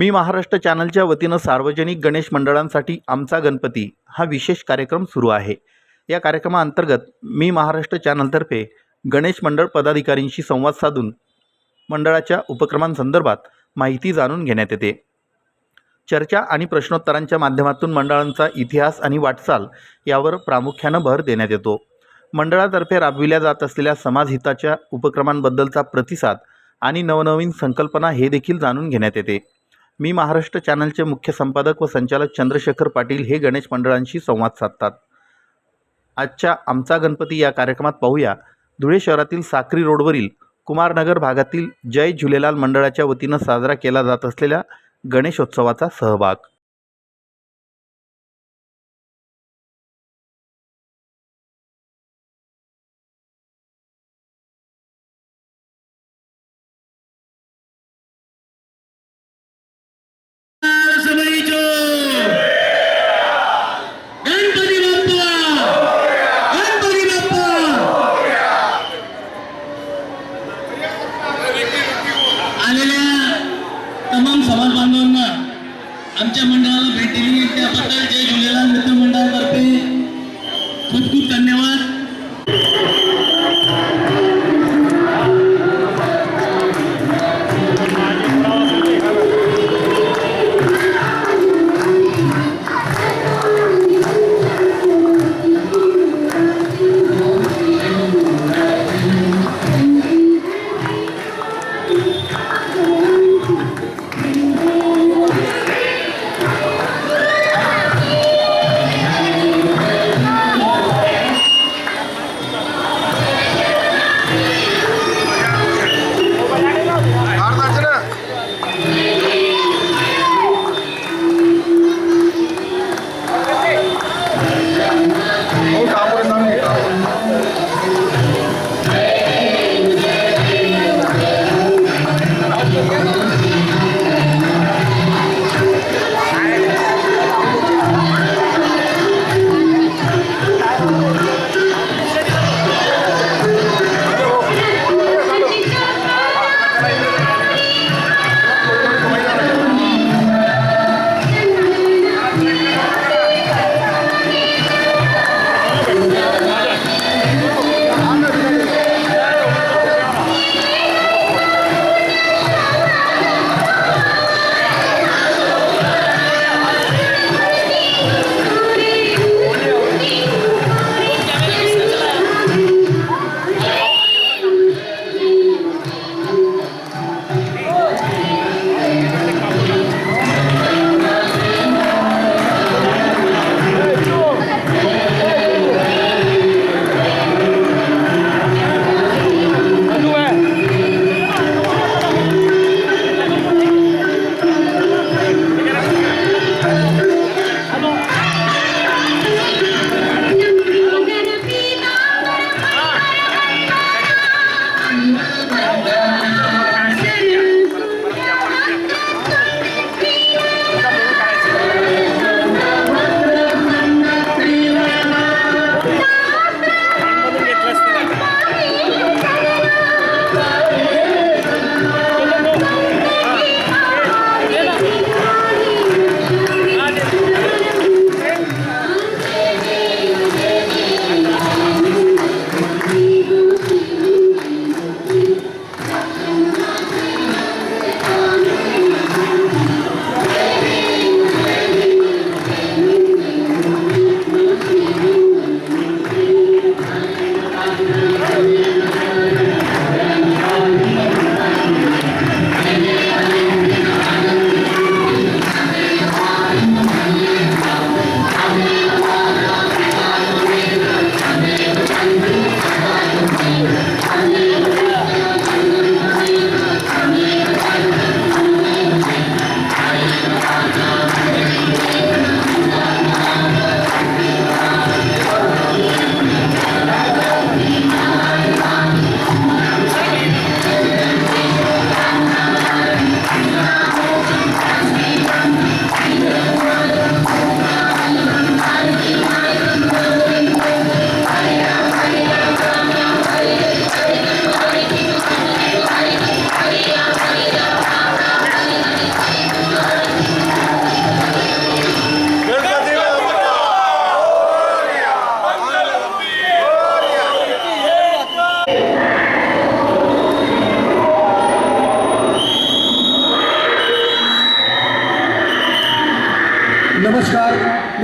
मी महाराष्ट्र चॅनलच्या वतीनं सार्वजनिक गणेश मंडळांसाठी आमचा गणपती हा विशेष कार्यक्रम सुरू आहे. या कार्यक्रमाअंतर्गत मी महाराष्ट्र चॅनलतर्फे गणेश मंडळ पदाधिकाऱ्यांशी संवाद साधून मंडळाच्या उपक्रमांसंदर्भात माहिती जाणून घेण्यात येते. चर्चा आणि प्रश्नोत्तरांच्या माध्यमातून मंडळांचा इतिहास आणि वाटचाल यावर प्रामुख्यानं भर देण्यात येतो. मंडळातर्फे राबविल्या जात असलेल्या समाजहिताच्या उपक्रमांबद्दलचा प्रतिसाद आणि नवनवीन संकल्पना हे देखील जाणून घेण्यात येते. मी महाराष्ट्र चॅनलचे मुख्य संपादक व संचालक चंद्रशेखर पाटील हे गणेश मंडळांशी संवाद साधतात. आजच्या आमचा गणपती या कार्यक्रमात पाहूया. धुळे शहरातील साक्री रोडवरील कुमारनगर भागातील जय झुलेलाल मंडळाच्या वतीनं साजरा केला जात असलेल्या गणेशोत्सवाचा सहभाग.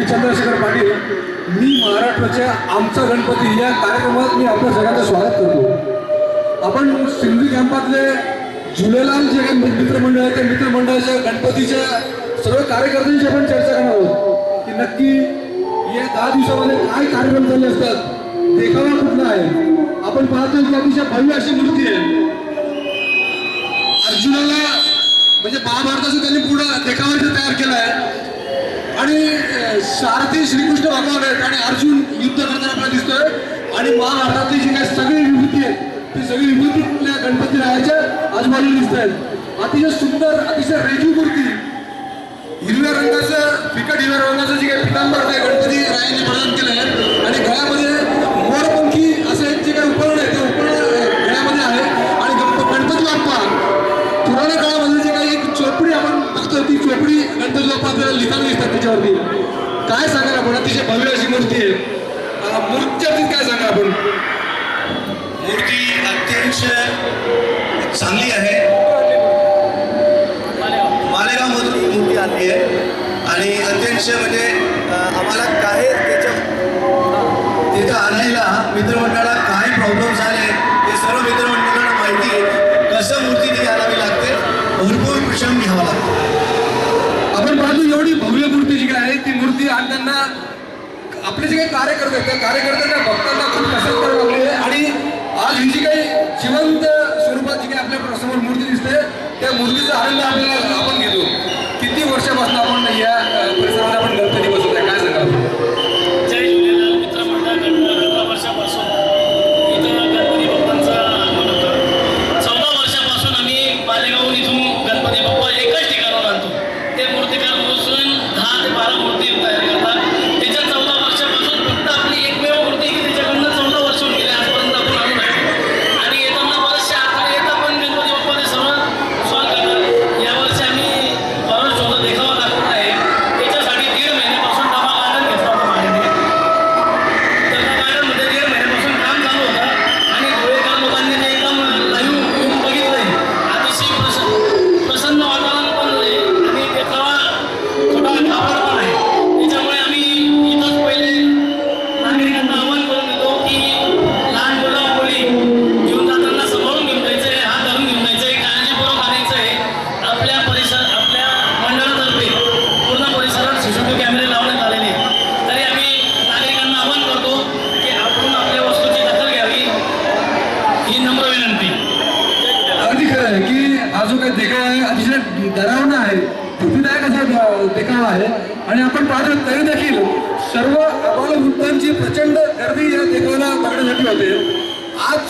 चंद्रशेखर पाटील मी महाराष्ट्राच्या आमचा गणपती या कार्यक्रमात मी आपल्या सगळ्यांचं स्वागत करतो. आपण सिंधी कॅम्पातले झुलेलाल जे काही मित्रमंडळ आहे त्या मित्रमंडळाच्या गणपतीच्या सर्व कार्यकर्त्यांशी आपण चर्चा करणार आहोत. की नक्की या दहा दिवसामध्ये काय कार्यक्रम झाले असतात देखावा कुठला आहे? आपण पाहतो की अतिशय भव्य अशी मूर्ती आहे. अर्जुनाला म्हणजे महाभारताचं त्यांनी पुढं देखावा तयार केला आहे आणि सारथी श्रीकृष्ण भगवान आहेत आणि अर्जुन युद्ध करताना आपल्याला दिसतोय. आणि महाभारतातली जी काही सगळी विभूती आहे ती सगळी विभूती आपल्या गणपती रायाच्या आजूबाजूला दिसत आहेत. अतिशय सुंदर अतिशय रेजू मूर्ती. हिरव्या रंगाचं फिकट हिरव्या रंगाचं जे काही पितांबर आहे गणपती रायाने प्रदान केलं आहे. आणि गळ्यामध्ये त्याच्यावरती काय सांगाल आपण? अतिशय भव्य अशी मूर्ती आहे. अं, मूर्तीच्या बाबतीत काय सांगा आपण? मूर्ती अत्यंत चांगली आहे. मालेगावमधून ही मूर्ती आणली आहे. आणि अत्यंत म्हणजे आम्हाला काय त्याच्या तिथं आणायला मित्रमंडळाला काय प्रॉब्लेम झाले ते सर्व मित्रमंडळाला माहिती आहे. कसं मूर्ती ती आणावी लागते? भरपूर श्रम घ्यावा लागतो. आपण पाहतो एवढी भव्य मूर्ती आहे ती मूर्ती आणताना आपले जे काही कार्यकर्ते त्या कार्यकर्त्यांना भक्तांना खूप पसंत करावी लागली. आहे आणि आज ही जी काही जिवंत स्वरूपात जी काही आपल्यासमोर मूर्ती दिसते त्या मूर्तीचा आनंद आपल्याला आपण घेतो. किती वर्षापासून आपण या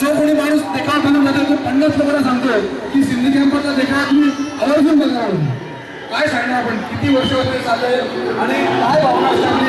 जो कोणी माणूस एका बनवून जातो तो पन्नास लोकांना सांगतोय की सिंधी कॅम्पचा देखावा तुम्ही आवर्जून बघणार काय सांगणार आपण? किती वर्ष वगैरे चाललंय? आणि काय भावना असतात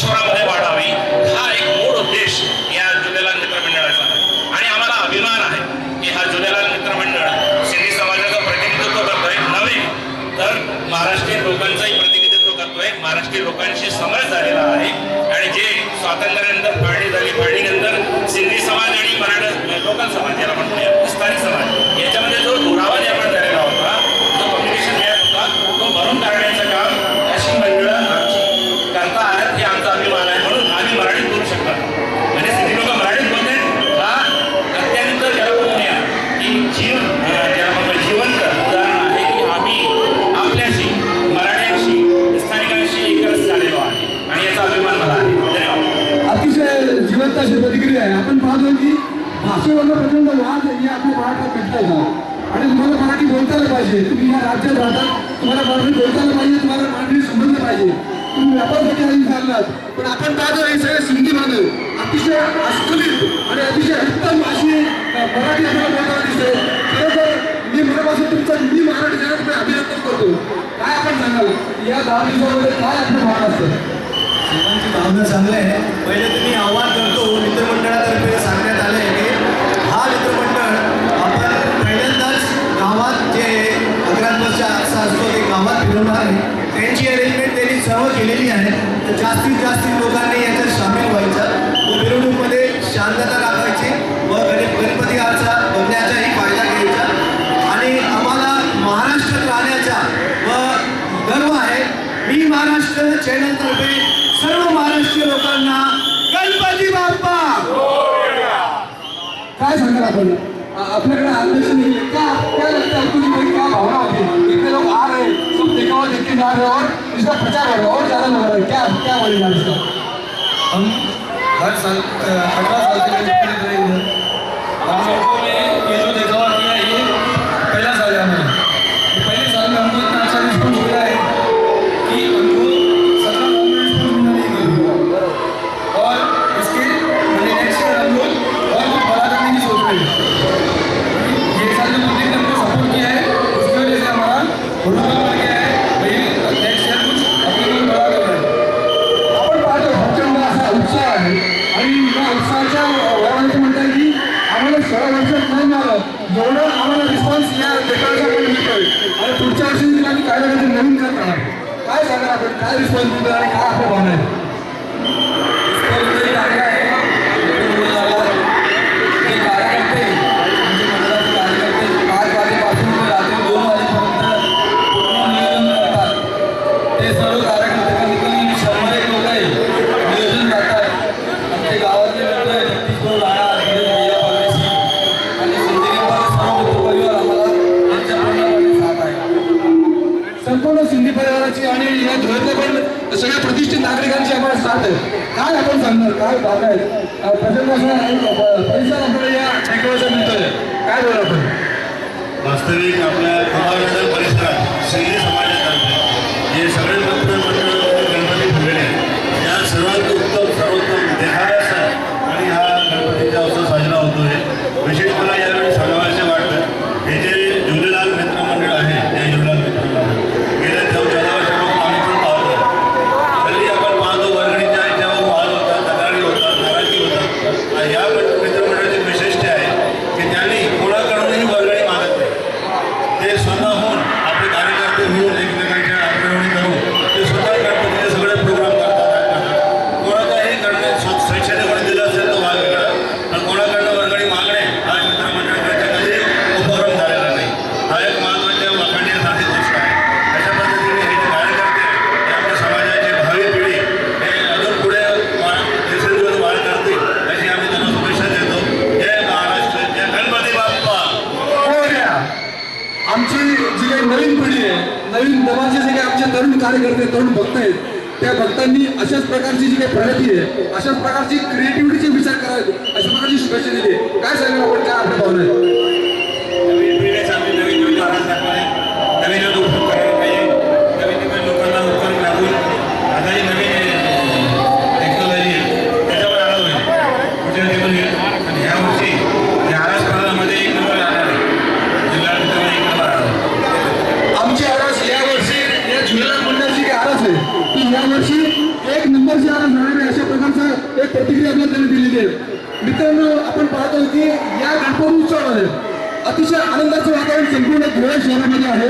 সরাবো पाहिजे तुम्ही व्यापारासाठी आधी चाललात पण आपण पाहतो हे सगळे सिंधी बांधव अतिशय अस्खलित आणि अतिशय उत्तम अशी मराठी आपल्याला बोलताना दिसते खरं तर मी मनापासून तुमचा मी मराठी जगात मी अभिनंदन करतो. काय आपण सांगाल? या दहा दिवसामध्ये काय आपलं भावना असतं? सर्वांची भावना चांगलं आहे. पहिले तुम्ही आव्हान करतो मित्रमंडळातर्फे सांगण्यात आलं आहे की हा मित्रमंडळ आपण पहिल्यांदाच गावात जे अकरा वर्ष असा असतो ते गावात फिरवणार आहे. त्यांची अरेंजमेंट त्यांनी सर्व केलेली आहे. तर जास्तीत जास्त लोकांनी याच्यात सामील व्हायचं. व मिरवणूकमध्ये शांतता राखायची व गणेश गणपती आरचा बघण्याचाही फायदा घ्यायचा. आणि आम्हाला महाराष्ट्रात राहण्याचा व गर्व आहे. मी महाराष्ट्र चॅनलतर्फे सर्व महाराष्ट्रीय लोकांना गणपती बाप्पा! काय सांगाल आपण? आपल्याकडे आदेश नहीं है क्या भावना होती? और इसका प्रचार हो रहा है और ज्यादा लोग आ रहे हैं क्या क्या बोलेगा इसका हम हर साल अठारह साल से गणपति रहे इधर हम आपण काय रिस्पॉन्स वास्तविक आपल्या नवीन दमाचे जे काही आमचे तरुण कार्यकर्ते तरुण भक्त आहेत त्या भक्तांनी अशाच प्रकारची जी काही प्रगती आहे अशाच प्रकारची क्रिएटिव्हिटीचे विचार करावे अशा प्रकारची शुभेच्छा दिली. काय सांगेल आपण? काय आपल्या भावना आहे प्रतिक्रिया आपल्याला त्यांनी दिलेली आहे. मित्रांनो आपण पाहतो की या गणपती उत्सवामध्ये अतिशय आनंदाचं वातावरण संपूर्ण धुळे शहरामध्ये आहे.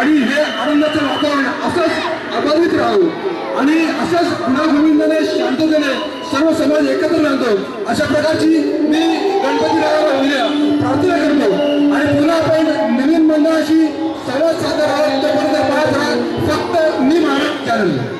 आणि हे आनंदाचं वातावरण असंच अबाधित राहावं आणि असंच गुणागोविंदाने शांततेने सर्व समाज एकत्र राहतो. अशा प्रकारची मी गणपती रायाला प्रार्थना करतो. आणि पुन्हा आपण नवीन मंडळाशी संवाद साधणार आहोत. तोपर्यंत पाहत राहा. फक्त मी महाराज चॅनल